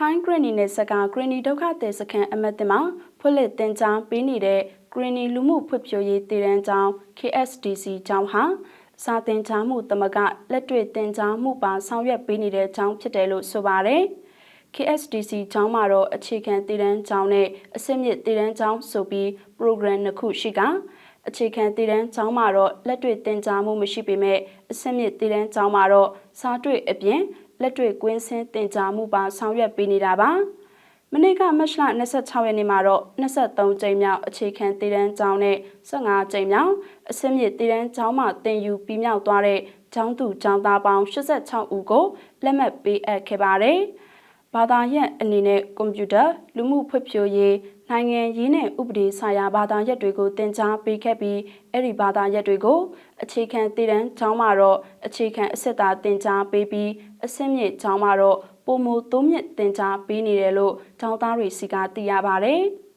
ထိုင်းဂရနီနယ်စကဂရနီဒုက္ခသည်စခန်းအမတ်တင်မှာဖွင့်လှစ်တင်ကြားပေးနေတဲ့ဂရနီလူမှုဖွံ့ဖြိုးရေးတည်တန်းကျောင်း KSDC ကျောင်းဟာစာတင်ကြားမှုတမကလက်တွေ့တင်ကြားမှုပါဆောင်ရွက်ပေးနေတဲ့ကျောင်းဖြစ်တယ်လို့ဆိုပါတယ်။ KSDC ကျောင်းမှာတော့အခြေခံတည်တန်းကျောင်းနဲ့အစစ်မြစ်တည်တန်းကျောင်းဆိုပြီး program နှစ်ခုရှိကအခြေခံတည်တန်းကျောင်းမှာတော့လက်တွေ့တင်ကြားမှုမရှိပေမဲ့အစစ်မြစ်တည်တန်းကျောင်းမှာတော့စာတွေ့အပြင် လက်တွေ့ကွင်းဆင်းတင်ကြားမှုပါဆောင်ရွက်ပေးနေတာပါမနေ့ကမတ်လ26ရက်နေ့မှာတော့23ကြိမ်မြောက်အခြေခံတည်တန်းကျောင်းနဲ့15ကြိမ်မြောက်အစင်းမြစ်တည်တန်းကျောင်းမှတင်ယူပြီးမြောက်သွားတဲ့ကျောင်းသူကျောင်းသားပေါင်း86ဦးကိုလက်မှတ်ပေးအပ်ခဲ့ပါတယ်။ ဘာသာရပ်အနေနဲ့ကွန်ပျူတာလူမှုဖွံ့ဖြိုးရေးနိုင်ငံရေးနဲ့ဥပဒေဆိုင်ရာဘာသာရပ်တွေကိုသင်ကြားပေးခဲ့ပြီးအဲ့ဒီဘာသာရပ်တွေကိုအခြေခံတည်တန်းကျောင်းမှာတော့အခြေခံအစစ်သားသင်ကြားပေးပြီးအဆင့်မြင့်ကျောင်းမှာတော့ပုံမူသုံးမြင့်သင်ကြားပေးနေတယ်လို့ကျောင်းသားတွေစီကသိရပါဗျ။